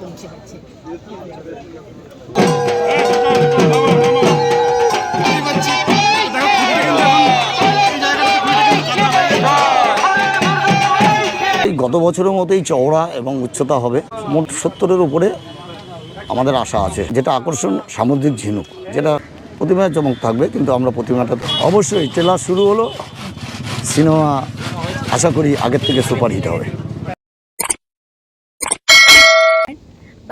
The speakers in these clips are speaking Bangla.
পৌঁছে গেছে। এই গত বছরের মতোই চওড়া এবং উচ্চতা হবে। মোট সত্তরের উপরে আমাদের আশা আছে, যেটা আকর্ষণ সামুদ্রিক ঝিনুক, যেটা প্রতিমায় চমক থাকবে, কিন্তু আমরা প্রতিমাটা অবশ্যই ট্রেলার শুরু হলো। সিনেমা আশা করি আগের থেকে সুপারহিট হবে।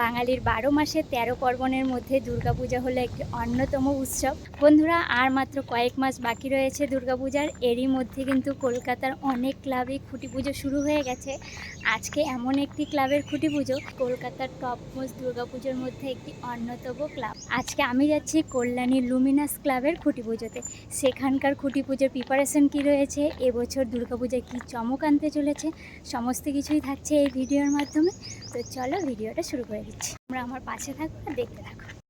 বাঙালির বারো মাসে তেরো পার্বণের মধ্যে দুর্গাপূজা হলো একটি অন্যতম উৎসব। বন্ধুরা, আর মাত্র কয়েক মাস বাকি রয়েছে দুর্গাপূজার। এরই মধ্যে কিন্তু কলকাতার অনেক ক্লাবে খুঁটি পুজো শুরু হয়ে গেছে। আজকে এমন একটি ক্লাবের খুঁটি পুজো কলকাতার টপ মোস্ট দুর্গাপুজোর মধ্যে একটি অন্যতম ক্লাব। আজকে আমি যাচ্ছি কল্যাণী লুমিনাস ক্লাবের খুঁটি পুজোতে সেখানকার খুঁটি পুজোর প্রিপারেশন কী রয়েছে? এবছর দুর্গাপূজায় কী চমক আনতে চলেছে? সমস্ত কিছুই থাকছে এই ভিডিওর মাধ্যমে। তো চলো ভিডিওটা শুরু করে। দিচ্ছি। আমরা আমার পাশে থাকব দেখতে থাকো।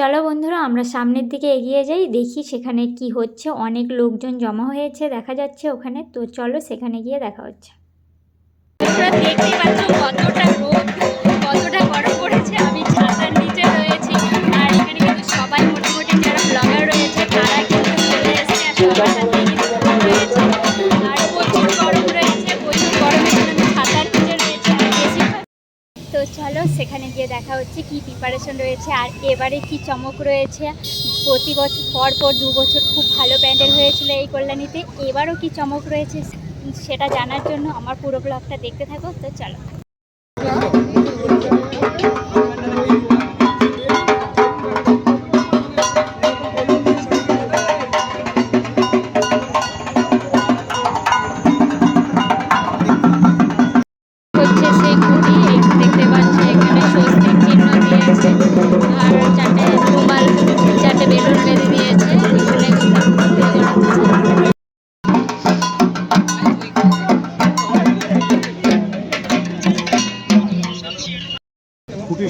চলো বন্ধুরা, আমরা সামনের দিকে এগিয়ে যাই, দেখি সেখানে কি হচ্ছে। অনেক লোকজন জমা হয়েছে, দেখা যাচ্ছে ওখানে। তো চলো সেখানে গিয়ে দেখা হচ্ছে। দেখতে পাচ্ছ প্রিপারেশন রয়েছে। আর এবারে কি চমক রয়েছে? প্রতি বছর, পর পর দু বছর খুব ভালো প্যান্ডেল হয়েছিল এই কল্যাণীতে। এবারও কি চমক রয়েছে সেটা জানার জন্য আমার পুরো ব্লগটা দেখতে থাকো, তো চলো।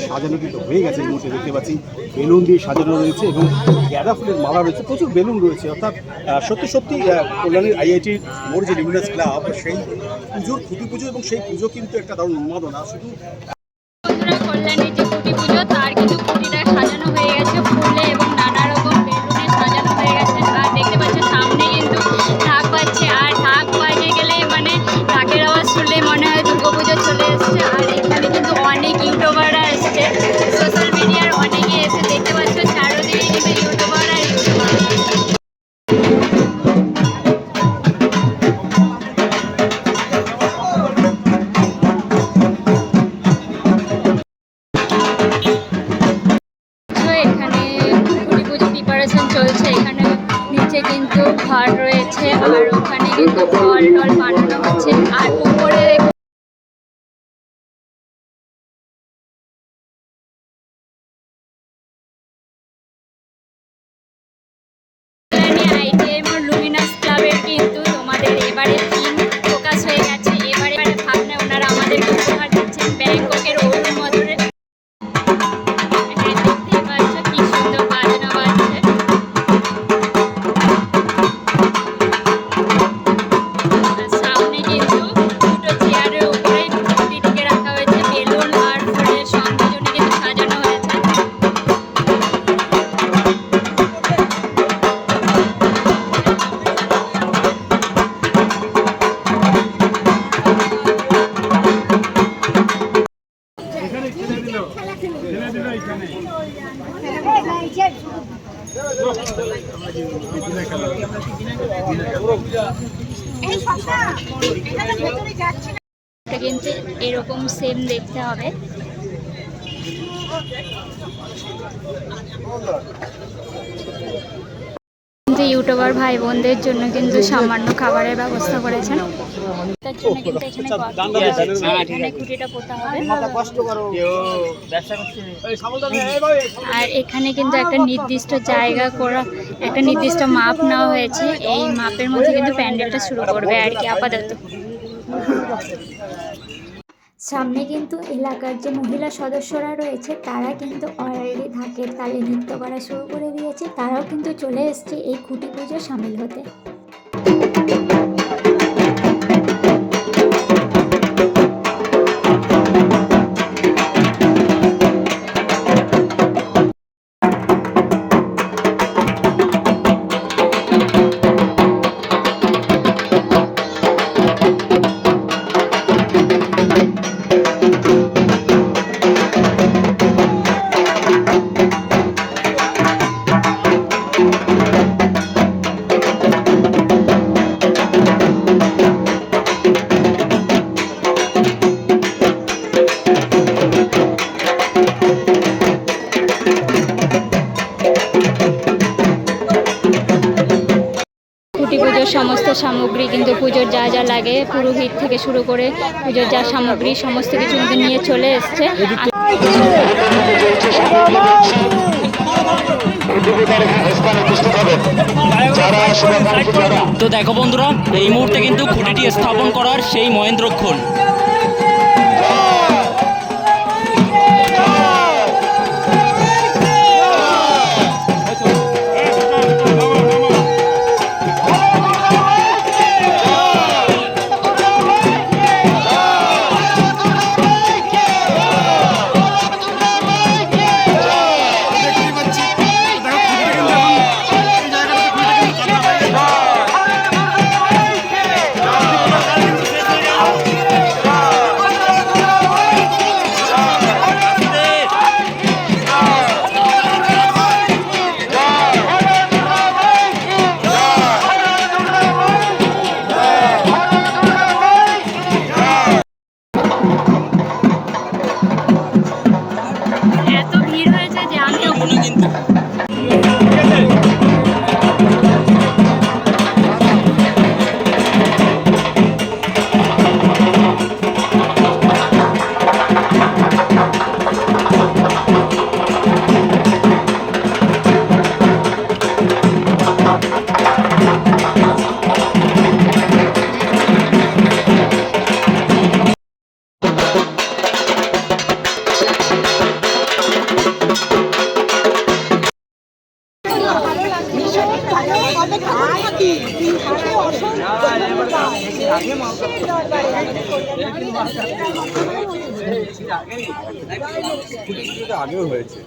সাজানো কিন্তু হয়ে গেছে এই মুহূর্তে দেখতে পাচ্ছি। বেলুন দিয়ে সাজানো রয়েছে এবং গ্যাদা ফুলের মালা রয়েছে, প্রচুর বেলুন রয়েছে। অর্থাৎ সত্যি সত্যি কল্যাণীর আইআইটি মোড় যে লিমিনাস ক্লাব সেই পুজোর খুঁটি পুজো এবং সেই পুজো কিন্তু একটা দারুণ উন্মাদনা। শুধু বন্ধুরা কিন্তু ঘর রয়েছে আর ওখানে কিন্তু ফল টল বানানো হচ্ছে আর উপরে দেখতে হবে। কিন্তু ইউটিউবার ভাই বোনদের জন্য কিন্তু সামান্য খাবারের ব্যবস্থা করেছেন। তার জন্য কিন্তু এখানে কফি দেওয়া হয়েছে। এখানে খুঁটিটা পোতা হবে। আর এখানে কিন্তু একটা নির্দিষ্ট জায়গা করা একটা নির্দিষ্ট মাপ নেওয়া হয়েছে। এই মাপের মধ্যে কিন্তু প্যান্ডেলটা শুরু করবে আর কি আপাতত। সামনে কিন্তু এলাকার যে মহিলা সদস্যরা রয়েছে, তারা কিন্তু অলরেডি ঢাকের তালে নৃত্য করা শুরু করে দিয়েছে। তারাও কিন্তু চলে এসছে এই খুঁটি পুজো সামিল হতে। পুজোর যা যা লাগে, পুরোহিত থেকে শুরু করে পুজোর যা সামগ্রী, সমস্ত কিছু কিন্তু নিয়ে চলে এসছে। তো দেখো বন্ধুরা, এই মুহূর্তে কিন্তু খুঁটিটি স্থাপন করার সেই মহেন্দ্রক্ষণ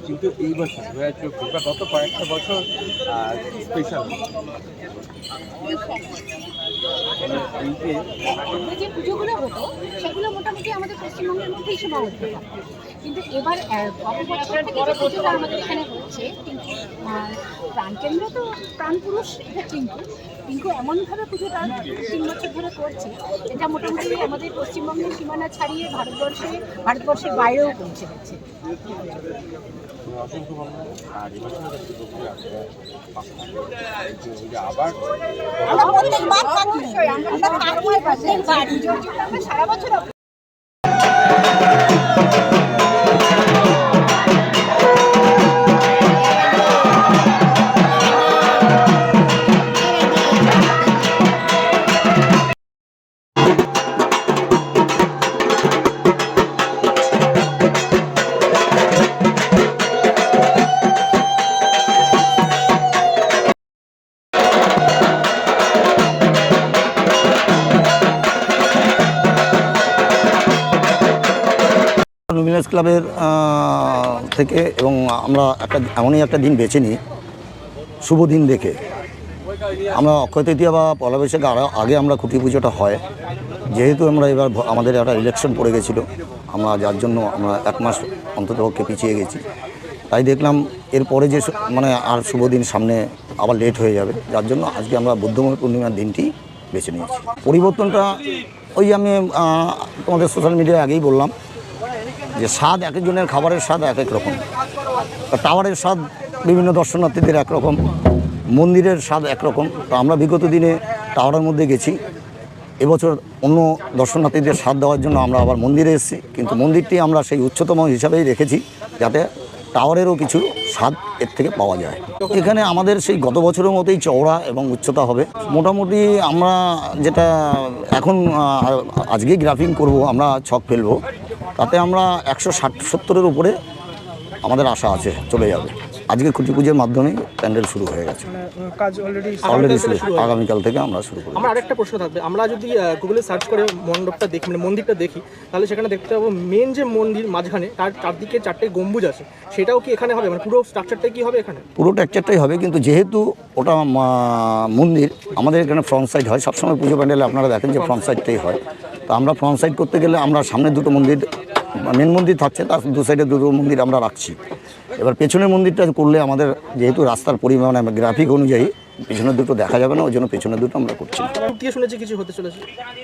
কিন্তু এই বছর দু হাজার চব্বিশ বা গত কয়েকটা বছর স্পেশাল যে পুজোগুলো হতো, সেগুলো মোটামুটি আমাদের পশ্চিমবঙ্গের মধ্যেই সীমাবদ্ধ কিন্তু এবার গত থেকে যে পুজোটা আমাদের এখানে হচ্ছে কিন্তু প্রাণকেন্দ্র তো প্রাণপুরুষ এটা কিন্তু কিন্তু এমনভাবে পুজোটা তিন বছর ধরে করছে, এটা মোটামুটি আমাদের পশ্চিমবঙ্গের সীমানা ছাড়িয়ে ভারতবর্ষে, ভারতবর্ষের বাইরেও পৌঁছে গেছে। অসংখ্য ভালো আর এবছর আবার প্রত্যেকবার আমরা সারা বছর লুমিনাস ক্লাবের থেকে এবং আমরা একটা, এমনই একটা দিন বেছে নিই, শুভ দিন দেখে। আমরা অক্ষয় তৃতীয়া বা পয়লা আরও আগে আমরা খুঁটি পুজোটা হয়, যেহেতু আমরা এবার আমাদের একটা ইলেকশন পড়ে গেছিল, আমরা যার জন্য আমরা এক মাস অন্ততপক্ষে পিছিয়ে গেছি। তাই দেখলাম এরপরে যে মানে আর শুভ দিন সামনে আবার লেট হয়ে যাবে, যার জন্য আজকে আমরা বুদ্ধময় পূর্ণিমার দিনটি বেছে নিয়েছি। পরিবর্তনটা ওই আমি তোমাদের সোশ্যাল মিডিয়ায় আগেই বললাম স্বাদ, এক একজনের খাবারের স্বাদ এক এক রকম। টাওয়ারের স্বাদ বিভিন্ন দর্শনার্থীদের একরকম মন্দিরের স্বাদ একরকম তো আমরা বিগত দিনে টাওয়ারের মধ্যে গেছি। এবছর অন্য দর্শনার্থীদের স্বাদ দেওয়ার জন্য আমরা আবার মন্দিরে এসেছি। কিন্তু মন্দিরটি আমরা সেই উচ্চতম হিসাবেই রেখেছি, যাতে টাওয়ারেরও কিছু স্বাদ এর থেকে পাওয়া যায়। এখানে আমাদের সেই গত বছরের মতোই চওড়া এবং উচ্চতা হবে। মোটামুটি আমরা যেটা এখন আজকেই গ্রাফিং করব, আমরা ছক ফেলব। তাতে আমরা একশো ষাট সত্তরের উপরে আমাদের আশা আছে চলে যাবে। আজকে খুঁটি পুজোর মাধ্যমেই প্যান্ডেল শুরু হয়ে গেছে। কাজ অলরেডি অলরেডি শুরু আগামীকাল থেকে আমরা শুরু করব। আমার আরেকটা প্রশ্ন থাকবে। আমরা যদি গুগলে সার্চ করে মণ্ডপটা দেখি মানে মন্দিরটা দেখি তাহলে সেখানে দেখতে পাবো মেন যে মন্দির মাঝখানে তার চারদিকে চারটে গম্বুজ আছে। সেটাও কি এখানে হবে? মানে পুরো স্ট্রাকচারটা কি হবে এখানে? পুরো টেকচারটাই হবে কিন্তু যেহেতু ওটা মন্দির আমাদের এখানে ফ্রন্ট সাইড হয়। সবসময় পুজো প্যান্ডেলে আপনারা দেখেন যে ফ্রন্ট সাইডটাই হয়। আমরা ফ্রন্ট সাইড করতে গেলে আমরা সামনে দুটো মন্দির মেন মন্দির থাকছে তার দু সাইডে দুটো মন্দির আমরা রাখছি। এবার পেছনের মন্দিরটা করলে আমাদের যেহেতু রাস্তার পরিমাণ গ্রাফিক অনুযায়ী পেছনের দুটো দেখা যাবে না ওই জন্য পেছনের দুটো আমরা করছি কিছু হতে চলেছে।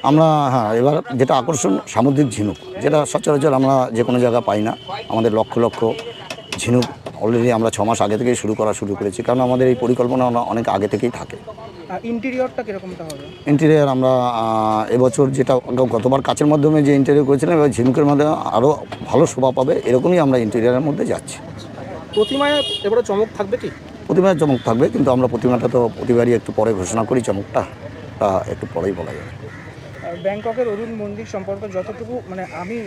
আমরা হ্যাঁ এবার যেটা আকর্ষণ সামুদ্রিক ঝিনুক যেটা সচরাচর আমরা যে কোনো জায়গা পাই না আমাদের লক্ষ লক্ষ ঝিনুক অলরেডি আমরা ছ মাস আগে থেকেই শুরু করা শুরু করেছি কারণ আমাদের এই পরিকল্পনা অনেক আগে থেকেই থাকে। ইন্টেরিয়রটা কিরকমটা হবে ইন্টেরিয়ার আমরা এবছর যেটা গতবার কাচের মাধ্যমে যে ইন্টেরিয়ার করেছিলাম এবার ঝিনুকের মাধ্যমে আরও ভালো শোভা পাবে এরকমই আমরা ইন্টেরিয়ারের মধ্যে যাচ্ছি। প্রতিমায় এবারে চমক থাকবে কি? প্রতিমার চমক থাকবে কিন্তু আমরা প্রতিমাটা তো প্রতিবারই একটু পরে ঘোষণা করি চমকটা তা একটু পরেই বলা যাবে। ব্যাংককের অরুণ মন্দির সম্পর্কে যতটুকু মানে আমি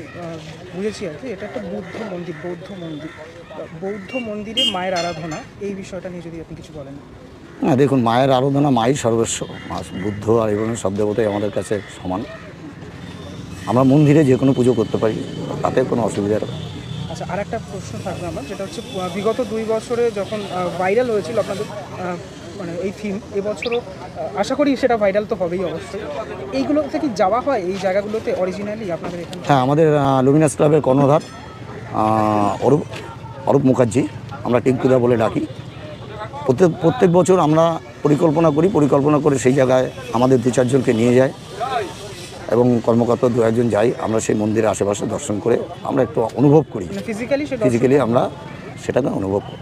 বুঝেছি আর কি এটা একটা বুদ্ধ মন্দির বৌদ্ধ মন্দির। বৌদ্ধ মন্দিরে মায়ের আরাধনা এই বিষয়টা নিয়ে যদি আপনি কিছু বলেন। হ্যাঁ দেখুন মায়ের আরাধনা মাই সর্বস্ব। মা বুদ্ধ আর এবং সব দেবতাই আমাদের কাছে সমান। আমরা মন্দিরে যে কোনো পুজো করতে পারি তাতে কোনো অসুবিধার আচ্ছা আর একটা প্রশ্ন থাকবে আমার যেটা হচ্ছে বিগত দুই বছরে যখন ভাইরাল হয়েছিল আপনাদের মানে এই থিম এবছরও আশা করি সেটা ভাইরাল তো হবেই অবশ্যই। এইগুলোতে কি যাওয়া হয় এই জায়গাগুলোতে অরিজিনালি আপনাদের এখানে? হ্যাঁ আমাদের লুমিনাস ক্লাবের কর্ণধার অরূপ অরূপ মুখার্জি আমরা টিঙ্কুদা বলে ডাকি। প্রত্যেক প্রত্যেক বছর আমরা পরিকল্পনা করি পরিকল্পনা করে সেই জায়গায় আমাদের দু চারজনকে নিয়ে যায় এবং কর্মকর্তা দু একজন যাই আমরা সেই মন্দিরের আশেপাশে দর্শন করে আমরা একটু অনুভব করি। মানে ফিজিক্যালি আমরা সেটাকে অনুভব করি।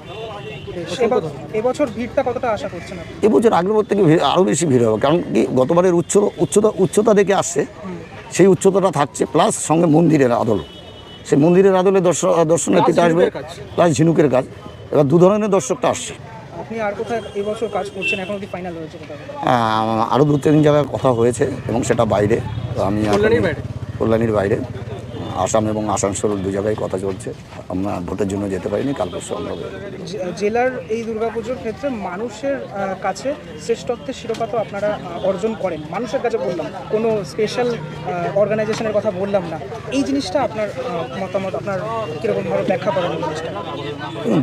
এবছর ভিড়টা কতটা আশা করছেন এবছর আগের বছর থেকে আরও বেশি ভিড় হবে কারণ কি গতবারের উচ্চ উচ্চতা উচ্চতা দেখে আসছে সেই উচ্চতাটা থাকছে প্লাস সঙ্গে মন্দিরের আদল। সেই মন্দিরের আদলে দর্শন দর্শনার্থীটা আসবে প্লাস ঝিনুকের কাজ। এবার দু ধরনের দর্শকটা আসছে। আপনি আর কোথায় এবছর কাজ করছেন? এখন অব্দি ফাইনাল হয়েছে কোথাও আরও দু তিন জায়গায় কথা হয়েছে এবং সেটা বাইরে। আমি কল্যাণীর বাইরে? আসাম এবং আসানসোল দু জায়গায় কথা চলছে। আমরা ভোটের জন্য যেতে পারিনি কাল পরশু আমরা জেলার এই দুর্গাপুজোর ক্ষেত্রে মানুষের কাছে শ্রেষ্ঠত্বের শিরোপা তো আপনারা অর্জন করেন। মানুষের কাছে বললাম কোনো স্পেশাল অর্গানাইজেশনের কথা বললাম না। এই জিনিসটা আপনার মতামত আপনার কীরকমভাবে ব্যাখ্যা করেন এই জিনিসটা?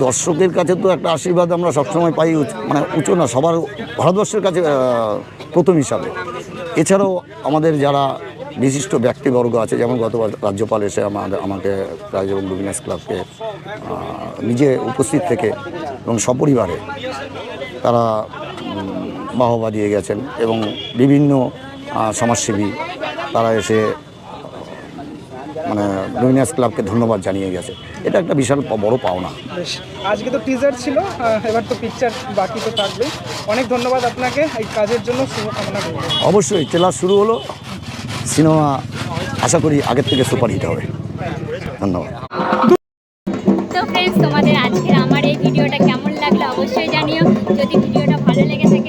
দর্শকের কাছে তো একটা আশীর্বাদ আমরা সবসময় পাই মানে উঁচু না সবার ভারতবর্ষের কাছে প্রথম হিসাবে। এছাড়াও আমাদের যারা বিশিষ্ট ব্যক্তিবর্গ আছে যেমন গতবার রাজ্যপাল এসে আমাদের আমাকে রাজ্য এবং লুমিনাস ক্লাবকে নিজে উপস্থিত থেকে এবং সপরিবারে তারা বাহবা দিয়ে গেছেন এবং বিভিন্ন সমাজসেবী তারা এসে মানে লুমিনাস ক্লাবকে ধন্যবাদ জানিয়ে গেছে। এটা একটা বিশাল বড় পাওনা। আজকে তো টিজার ছিল এবার তো পিকচার বাকি তো থাকবেই। অনেক ধন্যবাদ আপনাকে এই কাজের জন্য শুভকামনা অবশ্যই ট্রেলার শুরু হলো। সিনেমা আশা করি আগের থেকে সুপারহিট হবে। ধন্যবাদ। তোমাদের আজকের আমার এই ভিডিওটা কেমন লাগল অবশ্যই জানিও। যদি ভিডিওটা ভালো লেগে থাকে